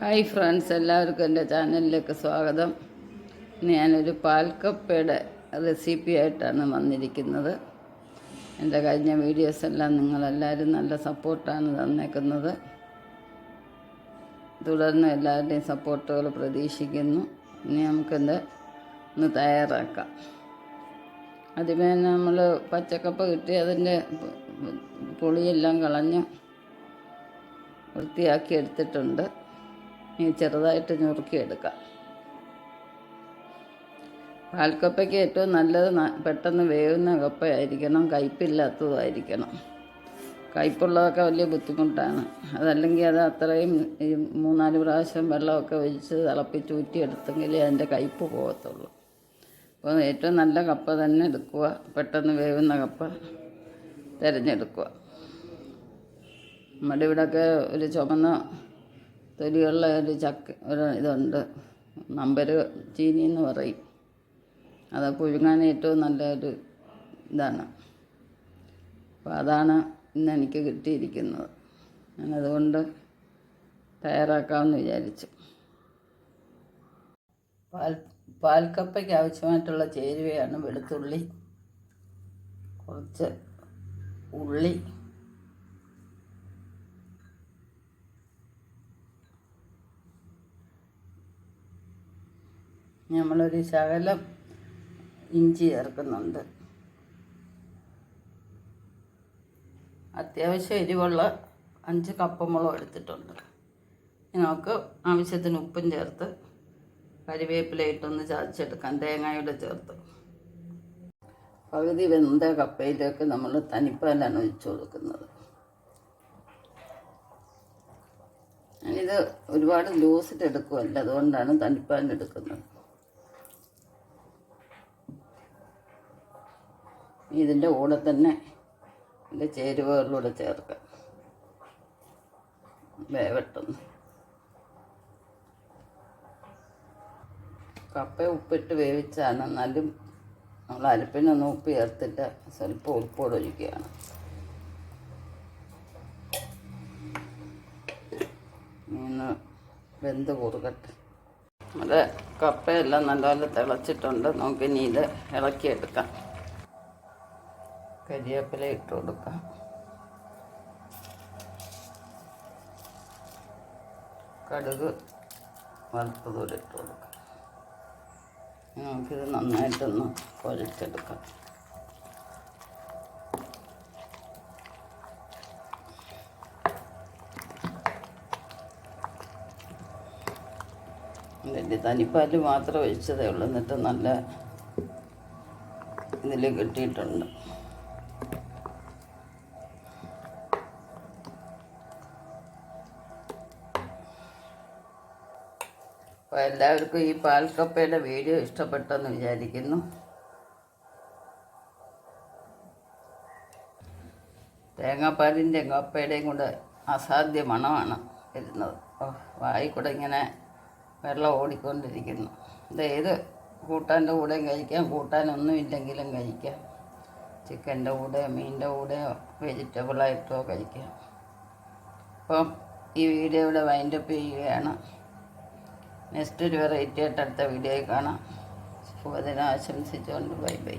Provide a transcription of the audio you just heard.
Hi friends എല്ലാവർക്കും എന്റെ ചാനലിലേക്ക് സ്വാഗതം. ഞാനൊരു പാൽക്കപ്പയുടെ റെസിപ്പി ആയിട്ടാണ് വന്നിരിക്കുന്നത്. എന്റെ കഴിഞ്ഞ വീഡിയോസ് എല്ലാം നിങ്ങളെല്ലാവരും നല്ല സപ്പോർട്ടാണ് തന്നേക്കുന്നത്. തുടർന്ന് എല്ലാവരുടെയും സപ്പോർട്ടുകൾ പ്രതീക്ഷിക്കുന്നു. ഇനി നമുക്കെന്ത് ഒന്ന് തയ്യാറാക്കാം. ആദ്യമേ നമ്മൾ പച്ചക്കപ്പ കിട്ടി അതിന്റെ പുളിയെല്ലാം കളഞ്ഞ് വൃത്തിയാക്കി എടുത്തിട്ടുണ്ട്. ഇനി ചെറുതായിട്ട് ഞുറുക്കിയെടുക്കാം. പാൽക്കപ്പയ്ക്ക് ഏറ്റവും നല്ലത് പെട്ടെന്ന് വേവുന്ന കപ്പയായിരിക്കണം കയ്പില്ലാത്തതുമായിരിക്കണം കയ്പുള്ളതൊക്കെ വലിയ ബുദ്ധിമുട്ടാണ്. അതല്ലെങ്കിൽ അത് അത്രയും മൂന്നാൽ പ്രാവശ്യം വെള്ളമൊക്കെ ഒഴിച്ച് തിളപ്പിച്ച് ഊറ്റിയെടുത്തെങ്കിലേ അതിന്റെ കയ്പ് പോകത്തുള്ളൂ. അപ്പോൾ ഏറ്റവും നല്ല കപ്പ തന്നെ എടുക്കുക. പെട്ടെന്ന് വേവുന്ന കപ്പ തിരഞ്ഞെടുക്കുക. നമ്മുടെ ഇവിടെയൊക്കെ ഒരു ചുമന്ന തൊലിയുള്ള ഒരു ചക്ക ഒരു ഇതുണ്ട്. നമ്പർ ചീനി എന്ന് പറയും. അത് പുഴുങ്ങാൻ ഏറ്റവും നല്ല ഒരു ഇതാണ്. അപ്പോൾ അതാണ് ഇന്ന് എനിക്ക് കിട്ടിയിരിക്കുന്നത്. ഞാനതുകൊണ്ട് തയ്യാറാക്കാമെന്ന് വിചാരിച്ചു. പാൽ പാൽക്കപ്പയ്ക്ക് ആവശ്യമായിട്ടുള്ള ചേരുവയാണ് വെളുത്തുള്ളി കുറച്ച് ഉള്ളി നമ്മളൊരു ശകലം ഇഞ്ചി ചേർക്കുന്നുണ്ട്. അത്യാവശ്യം എരിവുള്ള അഞ്ച് കപ്പമുളക് എടുത്തിട്ടുണ്ട്. ഇനി നമുക്ക് ആവശ്യത്തിന് ഉപ്പും ചേർത്ത് കരിവേപ്പില ഇട്ടൊന്ന് ചതച്ചെടുക്കാം തേങ്ങയുടെ ചേർത്ത്. പകുതി വെന്ത കപ്പയിലേക്ക് നമ്മൾ തനിപ്പാലാണ് ഒഴിച്ചു കൊടുക്കുന്നത്. ഞാനിത് ഒരുപാട് ലൂസിട്ട് എടുക്കുമല്ല അതുകൊണ്ടാണ് തനിപ്പാൻ ഇതിന്റെ കൂടെ തന്നെ ഇതിന്റെ ചേരുവകളിലൂടെ ചേർക്കാം. വേവട്ടൊന്ന് കപ്പ ഉപ്പിട്ട് വേവിച്ചാണ്. എന്നാലും നമ്മൾ അരപ്പിനൊന്നും ഉപ്പ് ചേർത്തിട്ട് സ്വല്പം ഉൾപ്പോട് ഒഴിക്കുകയാണ്. ഇന്ന് വെന്ത് കുറുകട്ടെ അത് കപ്പയെല്ലാം നല്ലപോലെ തിളച്ചിട്ടുണ്ട്. നമുക്കിനി ഇത് ഇളക്കിയെടുക്കാം. കരിവേപ്പില ഇട്ട് കൊടുക്കാം. കടുക് വറുത്തതൂടെ ഇട്ട് കൊടുക്കാം. നമുക്കിത് നന്നായിട്ടൊന്ന് കുഴച്ചെടുക്കാം ഇതിന്റെ തനിപ്പാൽ മാത്രം ഒഴിച്ചതേ ഉള്ളൂ. എന്നിട്ട് നല്ല ഇതിൽ കിട്ടിയിട്ടുണ്ട്. അപ്പോൾ എല്ലാവർക്കും ഈ പാൽക്കപ്പയുടെ വീഡിയോ ഇഷ്ടപ്പെട്ടെന്ന് വിചാരിക്കുന്നു. തേങ്ങാപ്പാലിന്റെയും കപ്പയുടെയും കൂടെ അസാധ്യ മണമാണ് വരുന്നത്. ഓ, വായിൽ കൂടെ ഇങ്ങനെ വെള്ളം ഓടിക്കൊണ്ടിരിക്കുന്നു. ഇത് ഏത് കൂട്ടാന്റെ കൂടെയും കഴിക്കാം കൂട്ടാനൊന്നും ഇല്ലെങ്കിലും കഴിക്കാം. ചിക്കന്റെ കൂടെയോ മീനിന്റെ കൂടെയോ വെജിറ്റബിളായിട്ടോ കഴിക്കാം. അപ്പം ഈ വീഡിയോ ഇവിടെ വൈൻഡപ്പ് ചെയ്യുകയാണ്. നെക്സ്റ്റ് ഒരു വെറൈറ്റി ആയിട്ട് അടുത്ത വീഡിയോയിൽ കാണാം. ശുഭദിനം ആശംസിച്ചുകൊണ്ട് ബൈ ബൈ.